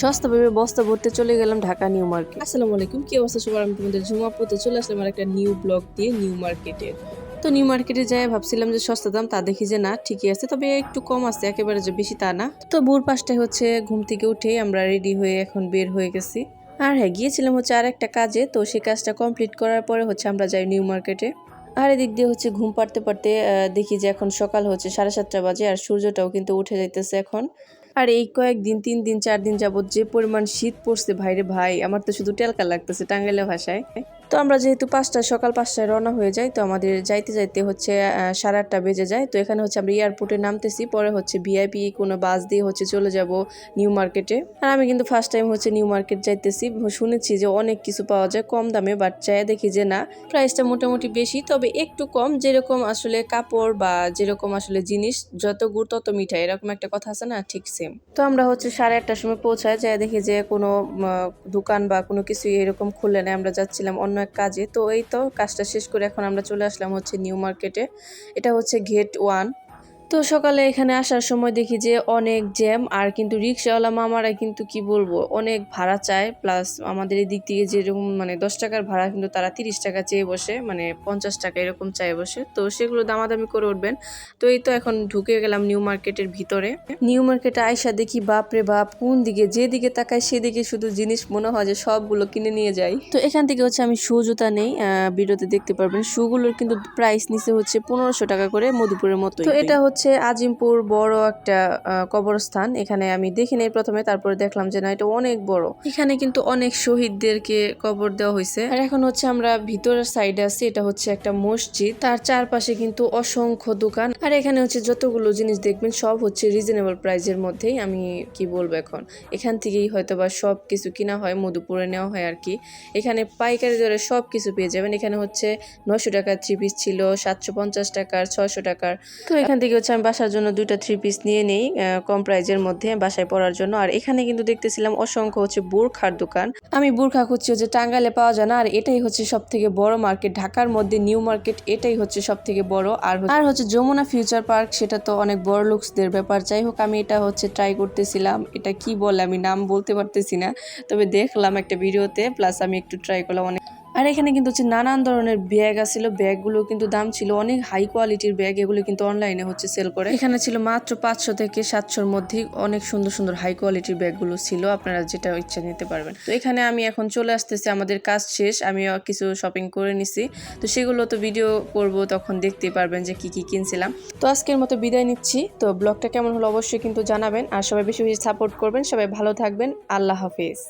সস্তা ভেবে বস্তা ভরতে চলে গেলাম ঢাকা নিউ মার্কেট। আসসালামু আলাইকুম, কি অবস্থা? সবার আমি তোমাদের ঝুমাপুতে চলে আসলাম আর একটা নিউ ব্লগ দিয়ে নিউ মার্কেটের তো নিউ মার্কেটে যাই ভাবছিলাম যে সস্তা দাম, তা দেখি যে না, ঠিকই আছে, তবে একটু কম আছে, একেবারে যে বেশি তা না। তো ভোর পাঁচটায় হচ্ছে ঘুম থেকে উঠে আমরা রেডি হয়ে এখন বের হয়ে গেছি। আর হ্যাঁ গিয়েছিলাম হচ্ছে আর একটা কাজে, তো সেই কাজটা কমপ্লিট করার পরে হচ্ছে আমরা যাই নিউ মার্কেটে। আর এদিক দিয়ে হচ্ছে ঘুম পাড়তে পারতে দেখি যে এখন সকাল হচ্ছে সাড়ে সাতটা বাজে, আর সূর্যটাও কিন্তু উঠে যাইতেছে এখন। আর এই কয়েকদিন, তিন দিন, চার দিন যাবত যে পরিমাণ শীত পড়ছে, ভাইরে ভাই, আমার তো শুধু টেলকা লাগতেছে টাঙ্গাইলে ভাষায়। তো আমরা যেহেতু পাঁচটা, সকাল পাঁচটায় রওনা হয়ে যাই, তো আমাদের যাইতে যাইতে হচ্ছে সাড়ে আটটা বেজে যায়। তো এখানে হচ্ছে আমরা এয়ারপোর্টে নামতেছি, পরে হচ্ছে ভিআইপি কোনো বাস দিয়ে হচ্ছে চলে যাব নিউ মার্কেটে। আর আমি কিন্তু ফার্স্ট টাইম হচ্ছে নিউ মার্কেট যাইতেছি শুনেছি যে অনেক কিছু পাওয়া যায় কম দামে বাট চাই দেখি যে না প্রাইসটা মোটামুটি বেশি, তবে একটু কম। যেরকম আসলে কাপড় বা যেরকম আসলে জিনিস, যত গুড় তত মিঠাই এরকম একটা কথা আছে না, ঠিক সেম তো আমরা হচ্ছে সাড়ে আটটার সময় পৌঁছায় যাই দেখি যে কোনো দোকান বা কোনো কিছু এরকম খুললে না, আমরা যাচ্ছিলাম অন্য এক কাজে। তো এই তো কাজটা শেষ করে এখন আমরা চলে আসলাম হচ্ছে নিউ মার্কেটে। এটা হচ্ছে গেট ওয়ান। তো সকালে এখানে আসার সময় দেখি যে অনেক জ্যাম, আর কিন্তু রিক্সাওয়ালা মামারা কিন্তু কি বলব, অনেক ভাড়া চায়। প্লাস আমাদের এই দিক থেকে যেরকম মানে দশ টাকার ভাড়া, কিন্তু তারা তিরিশ টাকা চেয়ে বসে মানে পঞ্চাশ টাকা এরকম চায় বসে। তো সেগুলো দামাদামি করে উঠবেন। তো এই তো এখন ঢুকে গেলাম নিউ মার্কেটের ভিতরে। নিউ মার্কেটে আয়সা দেখি বাপ রে বাপ, কোন দিকে যেদিকে তাকায় সেদিকে শুধু জিনিস মনে হয় যে সবগুলো কিনে নিয়ে যাই। তো এখান থেকে হচ্ছে আমি শু, জুতা নেই ভিডিওতে দেখতে পারবেন। শুগুলোর কিন্তু প্রাইস নিচে হচ্ছে পনেরোশো টাকা করে মধুপুরের মতো তো এটা হচ্ছে আজিমপুর বড় একটা কবরস্থান। এখানে আমি দেখি নাই প্রথমে, তারপরে দেখলাম যে না, এটা অনেক বড়। এখানে কিন্তু অনেক শহীদদেরকে কবর দেওয়া হয়েছে আর এখন হচ্ছে আমরা ভিতরের সাইডে আছি, এটা হচ্ছে একটা মসজিদ। তার চারপাশে কিন্তু অসংখ্য দোকান। আর এখানে হচ্ছে যতগুলো জিনিস দেখবেন, সব হচ্ছে রিজনেবল প্রাইজের মধ্যেই। আমি কি বলব এখন? এখান থেকেই হয়তো বা সব কিছু কিনা হয়, মধুপুরে নেওয়া হয় আর কি। এখানে পাইকারি দরে সব কিছু পেয়ে যাবেন। এখানে হচ্ছে নশো টাকার থ্রি পিস ছিল, সাতশো পঞ্চাশ টাকার ছশো টাকার। তো এখান থেকে হচ্ছে আমি বাসার জন্য দুইটা থ্রি পিস নিয়ে নেই কম প্রাইজের মধ্যে বাসায় পড়ার জন্য। আর এখানে কিন্তু দেখতেছিলাম অসংখ্য হচ্ছে বোরখার দোকান। আমি বোরখা খুঁজছি হচ্ছে টাঙ্গাইলে পাওয়া যায় না, আর এটাই হচ্ছে সব থেকে বড় মার্কেট ঢাকার মধ্যে নিউ মার্কেট এটাই হচ্ছে সব থেকে বড়। আর আর হচ্ছে যমুনা ফিউচার পার্ক সেটা তো অনেক বড় লুকসদের ব্যাপার। যাই হোক, আমি এটা হচ্ছে ট্রাই করতেছিলাম। এটা কি বলে আমি নাম বলতে পারতেছি না, তবে দেখলাম একটা ভিডিওতে প্লাস আমি একটু ট্রাই করলাম, অনেক আর এখানে কিন্তু হচ্ছে নানান ধরনের ব্যাগ আছিল। ব্যাগগুলো কিন্তু দাম ছিল অনেক হাই কোয়ালিটির ব্যাগ। এগুলো কিন্তু অনলাইনে হচ্ছে সেল করে। এখানে ছিল মাত্র পাঁচশো থেকে সাতশোর মধ্যে অনেক সুন্দর সুন্দর হাই কোয়ালিটির ব্যাগগুলো ছিল। আপনারা যেটা ইচ্ছা নিতে পারবেন। তো এখানে আমি এখন চলে আসতেছি। আমাদের কাজ শেষ। আমি কিছু শপিং করে নিছি। তো সেগুলো তো ভিডিও করব, তখন দেখতেই পারবেন যে কি কি কিনছিলাম। তো আজকের মতো বিদায় নিচ্ছি। তো ব্লগটা কেমন হলো অবশ্যই কিন্তু জানাবেন। আর সবাই বেশি বেশি সাপোর্ট করবেন। সবাই ভালো থাকবেন। আল্লাহ হাফিজ।